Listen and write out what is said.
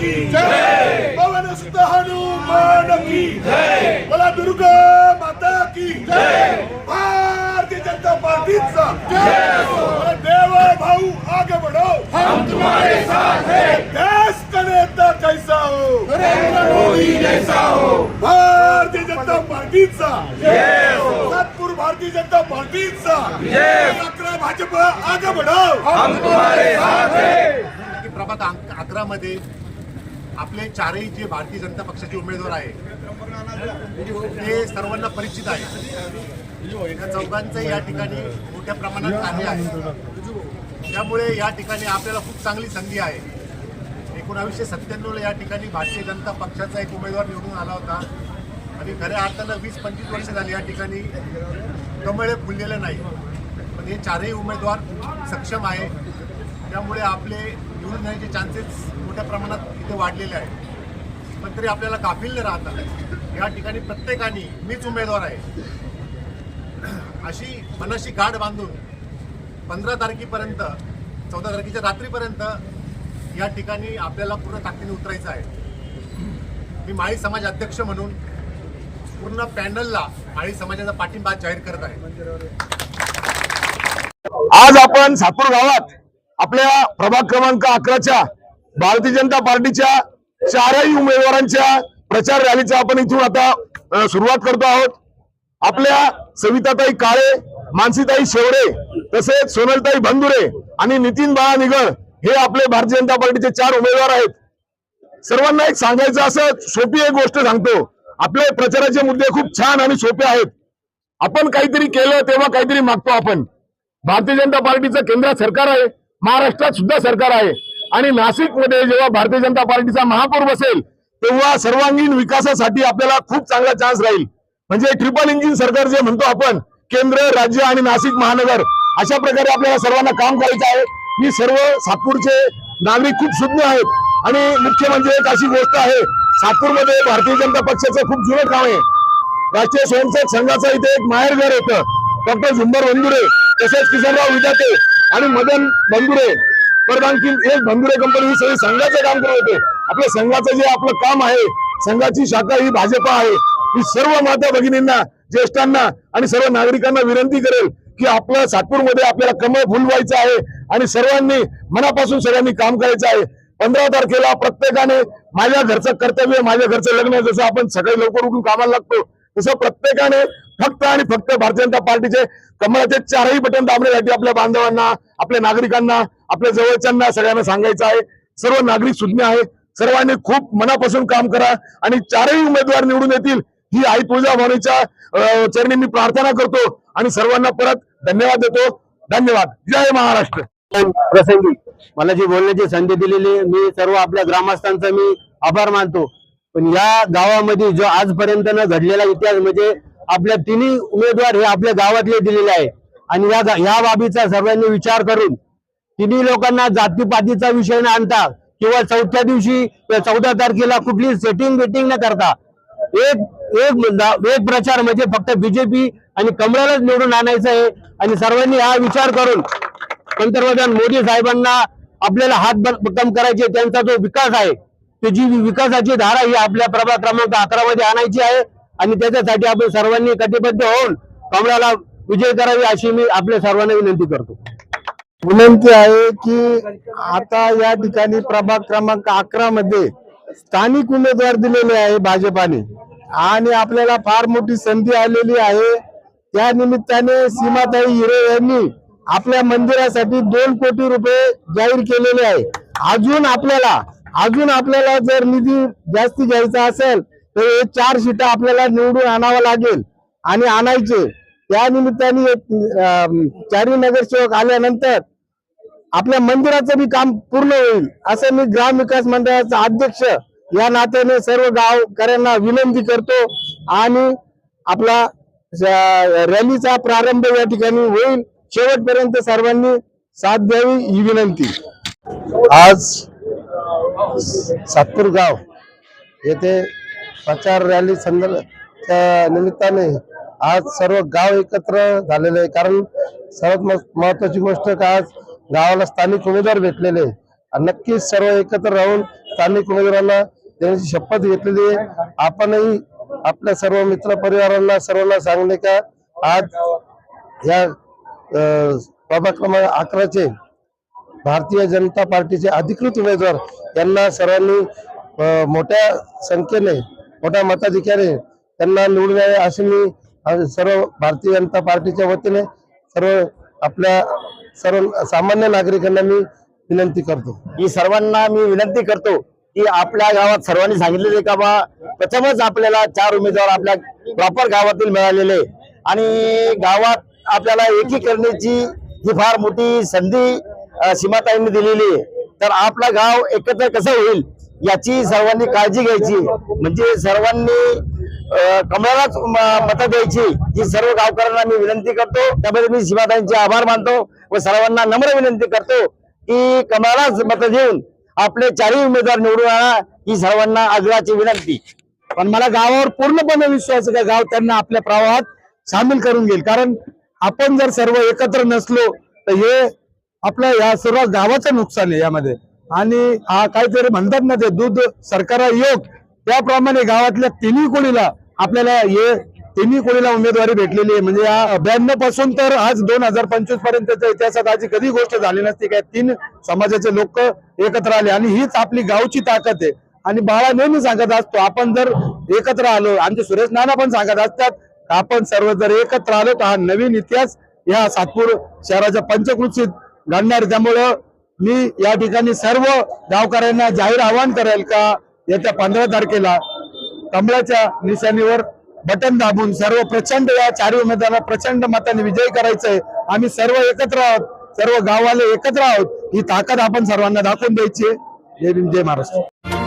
की जय। पवन सुत हनुमान की जय। बोला दुर्गा माता की जय। भारतीय जनता पार्टीचा जय। देव भाऊ आगे बढ़ो। हम तुम्हारे साथ हैं। देश का नेता कैसा हो। नरेंद्र मोदी जैसा हो। भारतीय जनता पार्टीचा। जय नागपूर भारतीय जनता पार्टीचा। जय। अकरा भाजप आगे बढ़ो। हम तुम्हारे साथ हैं। की प्रभाग अकरा मध्ये आपले चारही जे भारतीय जनता पक्षाचे उमेदवार आहे ते सर्वांना परिचित आहे या चौघांचं या ठिकाणी मोठ्या प्रमाणात कार्य आहे. त्यामुळे या ठिकाणी आपल्याला खूप चांगली संधी आहे. एकोणावीसशे सत्त्याण्णवला या ठिकाणी भारतीय जनता पक्षाचा एक उमेदवार निवडून आला होता. आणि खऱ्या अर्थानं वीस पंचवीस वर्ष झाली या ठिकाणी कमळे फुललेलं नाही. पण हे चारही उमेदवार सक्षम आहे त्यामुळे आपले निवडून येण्याचे चान्सेस मोठ्या प्रमाणात इथे वाढलेले आहे पण तरी आपल्याला गाफील राहतात या ठिकाणी प्रत्येकाने मीच उमेदवार आहे. अशी मनाशी गाठ बांधून पंधरा तारखेपर्यंत चौदा तारखेच्या रात्रीपर्यंत या ठिकाणी आपल्याला पूर्ण ताकदीने उतरायचं आहे. मी माळी समाज अध्यक्ष म्हणून पूर्ण पॅनलला माळी समाजाचा पाठिंबा जाहीर करत आहे. आज आपण सापूर गावात आपल्या प्रभाग क्रमांक अकराच्या भारतीय जनता पार्टीच्या चारही उमेदवारांच्या प्रचार रॅलीचा आपण इथून आता सुरुवात करतो आहोत. आपल्या सविताताई काळे मानसीताई शेवडे तसेच सोनलताई बंधुरे आणि नितीन बाळा निगळ हे आपले भारतीय जनता पार्टीचे चार उमेदवार आहेत. सर्वांना एक सांगायचं असं सोपी एक गोष्ट सांगतो. आपले प्रचाराचे मुद्दे खूप छान आणि सोपे आहेत. आपण काहीतरी केलं तेव्हा काहीतरी मागतो आपण. भारतीय जनता पार्टीचं केंद्रात सरकार आहे. महाराष्ट्रात सुद्धा सरकार आहे. आणि नाशिकमध्ये जेव्हा भारतीय जनता पार्टीचा महापौर बसेल तेव्हा सर्वांगीण विकासासाठी आपल्याला खूप चांगला चान्स राहील. म्हणजे ट्रिपल इंजिन सरकार जे म्हणतो आपण केंद्र राज्य आणि नाशिक महानगर अशा प्रकारे आपल्याला सर्वांना काम करायचं आहे. ही सर्व सातपूरचे नागरिक खूप सुज्ञ आहेत. आणि मुख्य म्हणजे एक अशी गोष्ट आहे सातपूरमध्ये भारतीय जनता पक्षाचं खूप जुनं काम आहे. राष्ट्रीय स्वयंसेवक संघाचं इथे एक माहेरघर होतं. डॉक्टर झुंबर बंधुरे तसेच किशनराव विजाते आणि मदन बंधुरे. परत आणखी एक बंधुरे कंपनी ही सगळी संघाचं काम करत होते. आपल्या संघाचं जे आपलं काम आहे संघाची शाखा ही भाजपा आहे. ही सर्व माता भगिनींना ज्येष्ठांना आणि सर्व नागरिकांना विनंती करेल की आपलं सातपूरमध्ये आपल्याला कमळ फुलवायचं आहे आणि सर्वांनी मनापासून सगळ्यांनी काम करायचं आहे. पंधरा तारखेला प्रत्येकाने माझ्या घरचं कर्तव्य माझ्या घरचं लग्न जसं आपण सकाळी लवकर उठून कामाला लागतो तसं प्रत्येकाने फक्त आणि फक्त भारतीय जनता पार्टीचे कमळाचे चारही बटन दाबण्यासाठी आपल्या बांधवांना आपल्या नागरिकांना आपल्या जवळच्यांना सगळ्यांना सांगायचं आहे. सर्व नागरिक सुज्ञ आहे सर्वांनी खूप मनापासून काम करा आणि चारही उमेदवार निवडून येतील ही आई तुळजाभवानीच्या चरणी मी प्रार्थना करतो आणि सर्वांना परत धन्यवाद देतो. धन्यवाद. जय महाराष्ट्र. प्रसंगी मला जी बोलण्याची संधी दिलेली मी सर्व आपल्या ग्रामस्थांचा मी आभार मानतो. पण या गावामध्ये जो आजपर्यंत न घडलेला इतिहास म्हणजे आपल्या तिन्ही उमेदवार हे आपल्या गावातले दिलेले आहे. आणि या या बाबीचा सर्वांनी विचार करून तिन्ही लोकांना जातीपातीचा विषय न आणता किंवा चौथ्या दिवशी चौदा तारखेला कुठली सेटिंग बेटिंग न करता एक एक मुद्दा एक प्रचार म्हणजे फक्त बीजेपी आणि कमळालाच निवडून आणायचं आहे. आणि सर्वांनी हा विचार करून पंतप्रधान मोदी साहेबांना आपल्याला हात कम करायचे त्यांचा जो विकास आहे त्याची विकासाची धारा ही आपल्या प्रभाग क्रमांक अकरा मध्ये आणायची आहे. आणि त्याच्यासाठी आपण सर्वांनी कटिबद्ध होऊन कमळाला विजय करावी अशी मी आपल्या सर्वांना विनंती करतो. विनंती आहे की आता या ठिकाणी प्रभाग क्रमांक अकरा मध्ये स्थानिक उमेदवार दिलेले आहे भाजपाने. आणि आपल्याला फार मोठी संधी आलेली आहे. त्या निमित्ताने सीमाताई हिरे यांनी आपल्या मंदिरासाठी दोन कोटी रुपये जाहीर केलेले आहे. अजून आपल्याला अजून आपल्याला जर निधी जास्ती घ्यायचा असेल तर हे चार सीटा आपल्याला निवडून आणावं लागेल आणि आणायचे. त्या निमित्ताने चारही नगरसेवक आल्यानंतर आपल्या मंदिराचं बी काम पूर्ण होईल असं मी ग्राम विकास मंडळाचा अध्यक्ष या नात्याने सर्व गावकऱ्यांना विनंती करतो. आणि आपला रॅलीचा प्रारंभ या ठिकाणी होईल. शेवटपर्यंत सर्वांनी साथ द्यावी ही विनंती. आज सातपूर गाव येथे प्रचार रॅली संदर्भाच्या निमित्ताने आज सर्व गाव एकत्र झालेले आहे कारण सर्वात महत्वाची गोष्ट का आज गावाला स्थानिक उमेदवार भेटलेले आहे. आणि नक्कीच सर्व एकत्र राहून स्थानिक उमेदवारांना देण्याची शपथ घेतलेली आहे आपणही आपल्या सर्व मित्र परिवारांना सर्वांना सांगणे का आज या प्रभाग क्रमांक अकराचे भारतीय जनता पार्टीचे अधिकृत उमेदवार यांना सर्वांनी मोठ्या संख्येने मोठ्या मताधिकारी त्यांना निवडून यावे अशी मी सर्व भारतीय जनता पार्टीच्या वतीने सर्व आपल्या सर्व सामान्य नागरिकांना मी विनंती करतो. ही सर्वांना मी विनंती करतो की आपल्या गावात सर्वांनी सांगितलेले का बा प्रथमच आपल्याला चार उमेदवार आपल्या प्रॉपर गावातील मिळालेले आणि गावात आपल्याला एकीकरणाची ही फार मोठी संधी सीमाताईंनी दिलेली आहे. तर आपला गाव एकत्र कसं होईल? याची सर्वांनी काळजी घ्यायची. म्हणजे सर्वांनी कमळालाच मत द्यायची. ही सर्व गावकऱ्यांना मी विनंती करतो. त्यामध्ये मी शिवाताईंचे आभार मानतो व सर्वांना नम्र विनंती करतो की कमळालाच मत देऊन आपले चारही उमेदवार निवडून आणा ही सर्वांना आग्रहाची विनंती. पण मला गावावर पूर्णपणे विश्वास आहे का? गाव त्यांना आपल्या प्रवाहात सामील करून घेईल. कारण आपण जर सर्व एकत्र नसलो तर हे आपल्या या सर्व गावाचं नुकसान आहे यामध्ये. आणि हा काहीतरी म्हणतात ना ते दूध सरकार योग त्याप्रमाणे गावातल्या तिन्ही कोळीला आपल्याला हे तिन्ही कोळीला उमेदवारी भेटलेली आहे. म्हणजे या ब्याण्णवपासून तर आज दोन हजार पंचवीस पर्यंतच्या इतिहासात आजी कधी गोष्ट झाली नसती. काय तीन समाजाचे लोक एकत्र आले आणि हीच आपली गावची ताकद आहे. आणि बाळा नेहमी सांगत असतो आपण जर एकत्र आलो आमचे सुरेश नाना पण सांगत असतात आपण सर्व जर एकत्र आलो तर हा नवीन इतिहास या सातपूर शहराच्या पंचकृषीत घडणार. त्यामुळं मी या ठिकाणी सर्व गावकऱ्यांना जाहीर आवाहन करेल का येत्या पंधरा तारखेला कमळाच्या निशाणीवर बटन दाबून सर्व प्रचंड या चारही उमेदवारांना प्रचंड मताने विजय करायचंय. आम्ही सर्व एकत्र आहोत सर्व गाववाले एकत्र आहोत. ही ताकद आपण सर्वांना दाखवून द्यायची आहे. जय महाराष्ट्र.